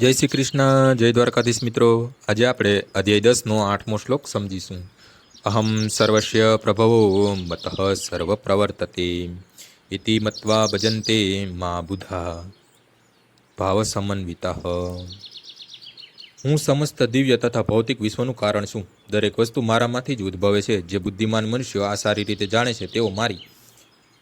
જય શ્રી કૃષ્ણ, જય દ્વારકાધીશ મિત્રો. આજે આપણે અધ્યાય દસનો આઠમો શ્લોક સમજીશું. અહમ સર્વસ્ય પ્રભવો મત સર્વ પ્રવર્તતે ઇતિ મત્વા ભજન્તે મા બુધા ભાવ સમન્વિતા. હું સમસ્ત દિવ્ય તથા ભૌતિક વિશ્વનું કારણ છું. દરેક વસ્તુ મારામાંથી જ ઉદ્ભવે છે. જે બુદ્ધિમાન મનુષ્યો આ સારી રીતે જાણે છે, તેઓ મારી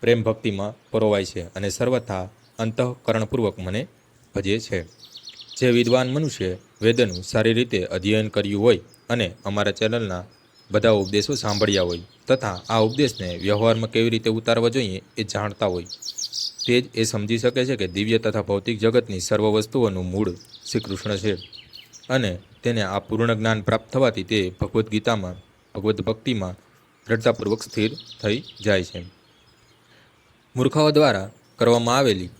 પ્રેમ ભક્તિમાં પરોવાય છે અને સર્વથા અંતઃકરણપૂર્વક મને ભજે છે. જે વિદ્વાન મનુષ્ય વેદનું સારી રીતે અધ્યયન કર્યું હોય અને અમારા ચેનલના બધા ઉપદેશો સાંભળ્યા હોય તથા આ ઉપદેશને વ્યવહારમાં કેવી રીતે ઉતારવા જોઈએ એ જાણતા હોય, તે જ એ સમજી શકે છે કે દિવ્ય તથા ભૌતિક જગતની સર્વ વસ્તુઓનું મૂળ શ્રી કૃષ્ણ છે અને તેને આ પૂર્ણ જ્ઞાન પ્રાપ્ત થવાથી તે ભગવદ્ ગીતામાં, ભગવદ્ ભક્તિમાં દ્રઢતાપૂર્વક સ્થિર થઈ જાય છે. મૂર્ખાઓ દ્વારા કરવામાં આવેલી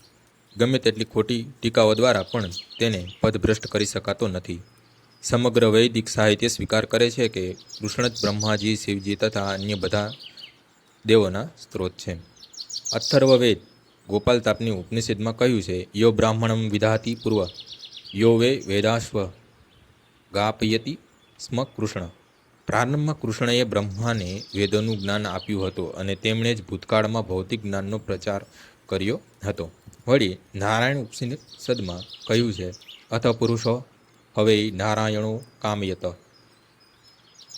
ગમે તેટલી ખોટી ટીકાઓ દ્વારા પણ તેને પદભ્રષ્ટ કરી શકાતો નથી. સમગ્ર વૈદિક સાહિત્ય સ્વીકાર કરે છે કે કૃષ્ણ જ બ્રહ્માજી, શિવજી તથા અન્ય બધા દેવોના સ્ત્રોત છે. અથર્વવેદ ગોપાલ તાપની ઉપનિષદમાં કહ્યું છે, યો બ્રાહ્મણમ વિધાતી પૂર્વ, યો વે વેદાશ્વ ગાપયતી સ્મ કૃષ્ણ. પ્રારંભમાં કૃષ્ણએ બ્રહ્માને વેદોનું જ્ઞાન આપ્યું હતું અને તેમણે જ ભૂતકાળમાં ભૌતિક જ્ઞાનનો પ્રચાર કર્યો હતો. વળી નારાયણ ઉપનિષદમાં કહ્યું છે, અથ પુરુષો, હવે નારાયણો કામયત.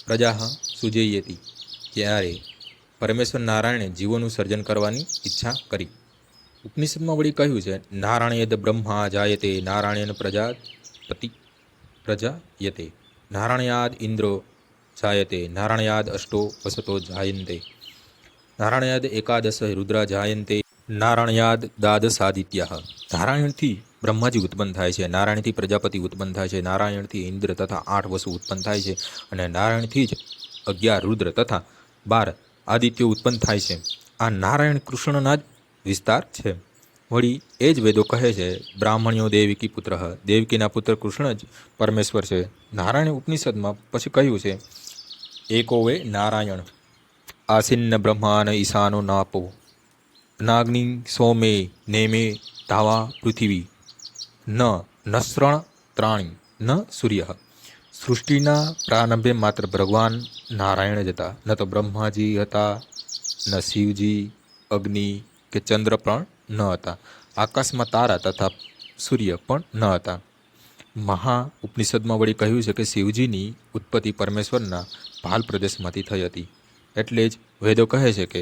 પ્રજા સુજયતી. ત્યારે પરમેશ્વર નારાયણે જીવોનું સર્જન કરવાની ઈચ્છા કરી. ઉપનિષદમાં વળી કહ્યું છે નારાયણ બ્રહ્મા જાયતે નારાયણ પ્રજાપતિ પ્રજાયતે. નારાયણયાદ ઇન્દ્રો જાયતે, નારાયણયાદ અષ્ટો વસતો જાયંતે. નારાયણયાદ એકાદશ રુદ્રા જાયન્તે નારાયણાદ દ્વાદશાદિત્ય નારાયણથી બ્રહ્માજી ઉત્પન્ન થાય છે, નારાયણથી પ્રજાપતિ ઉત્પન્ન થાય છે, નારાયણથી ઇન્દ્ર તથા આઠ વસુ ઉત્પન્ન થાય છે અને નારાયણથી જ અગિયાર રુદ્ર તથા બાર આદિત્યો ઉત્પન્ન થાય છે. આ નારાયણ કૃષ્ણના જ વિસ્તાર છે. વળી એ જ વેદો કહે છે, બ્રાહ્મણ્યો દેવિકી પુત્ર, દેવકીના પુત્ર કૃષ્ણ જ પરમેશ્વર છે. નારાયણ ઉપનિષદમાં પછી કહ્યું છે એકોવે નારાયણ, આસિન્ન બ્રહ્માન ઈશાનો નાપો નાગ્નિ સોમે નેમે ધાવા પૃથ્વી ન નસ્રણ ત્રાણી ન સૂર્ય સૃષ્ટિના પ્રારંભે માત્ર ભગવાન નારાયણ જ હતા ન તો બ્રહ્માજી હતા ન શિવજી અગ્નિ કે ચંદ્ર પણ ન હતા આકાશમાં તારા તથા સૂર્ય પણ ન હતા મહા ઉપનિષદમાં વળી કહ્યું છે કે શિવજીની ઉત્પત્તિ પરમેશ્વરના ભાલ પ્રદેશમાંથી થઈ હતી એટલે જ વેદો કહે છે કે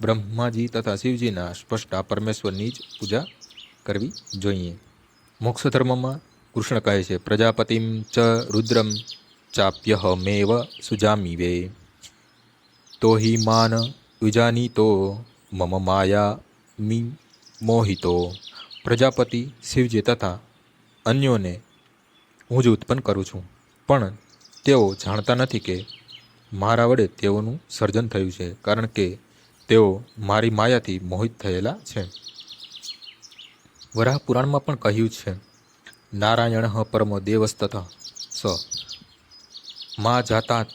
બ્રહ્માજી તથા શિવજીના સ્પષ્ટા પરમેશ્વરની જ પૂજા કરવી જોઈએ. મોક્ષ ધર્મમાં કૃષ્ણ કહે છે, પ્રજાપતિમ ચ રુદ્રમ ચાપ્યહમેવ સુજામી વે તો હિ માન વિજાનીતો, મમ માયા મી મોહિતો. પ્રજાપતિ, શિવજી તથા અન્યોને હું જ ઉત્પન્ન કરું છું. પણ તેઓ જાણતા નથી કે મારા વડે તેઓનું સર્જન થયું છે, કારણ કે તેઓ મારી માયાથી મોહિત થયેલા છે. વરાહ પુરાણમાં પણ કહ્યું છે, નારાયણ પરમો દેવસ્તથ સ, મા જાતા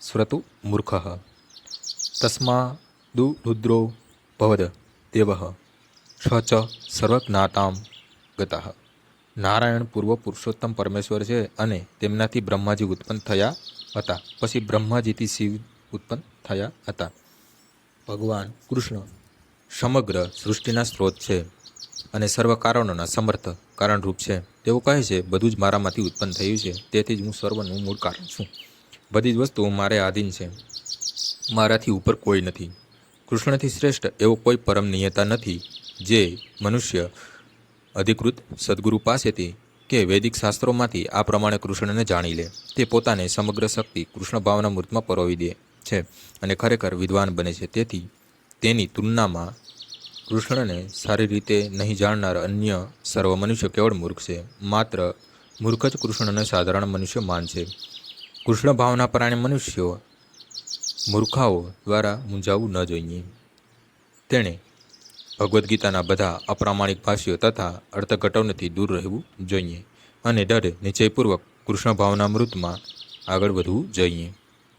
સ્રતુ મૂર્ખ તસ્મા દુ રુદ્રો ભવદ દેવ છ ચ સર્વજ્ઞાતામ ગતા નારાયણ પૂર્વ પુરુષોત્તમ પરમેશ્વર છે અને તેમનાથી બ્રહ્માજી ઉત્પન્ન થયા હતા. પછી બ્રહ્માજીથી શિવ ઉત્પન્ન થયા હતા. ભગવાન કૃષ્ણ સમગ્ર સૃષ્ટિના સ્ત્રોત છે અને સર્વ કારણોના સમર્થ કારણરૂપ છે. તેઓ કહે છે, બધું જ મારામાંથી ઉત્પન્ન થયું છે. તેથી જ હું સર્વનું મૂળ કારણ છું. બધી જ વસ્તુઓ મારે આધીન છે. મારાથી ઉપર કોઈ નથી. કૃષ્ણથી શ્રેષ્ઠ એવો કોઈ પરમ નિયતા નથી જે મનુષ્ય અધિકૃત સદગુરુ પાસેથી કે વૈદિક શાસ્ત્રોમાંથી આ પ્રમાણે કૃષ્ણને જાણી લે. તે પોતાને સમગ્ર શક્તિ કૃષ્ણ ભાવના મૂર્તમાં પરોવી દે. છે અને ખરેખર વિદ્વાન બને છે. તેથી તેની તુલનામાં કૃષ્ણને સારી રીતે નહીં જાણનાર અન્ય સર્વ મનુષ્ય કેવળ મૂર્ખ છે. માત્ર મૂર્ખ જ કૃષ્ણને સાધારણ મનુષ્ય માનશે કૃષ્ણ ભાવના પરાયણ મનુષ્યો મૂર્ખાઓ દ્વારા મૂંઝાવું ન જોઈએ. તેણે ભગવદ્ ગીતાના બધા અપ્રામાણિક ભાષ્યો તથા અર્થઘટવનથી દૂર રહેવું જોઈએ અને ડર નિશ્ચયપૂર્વક કૃષ્ણ ભાવના મૃતમાં આગળ વધવું જોઈએ.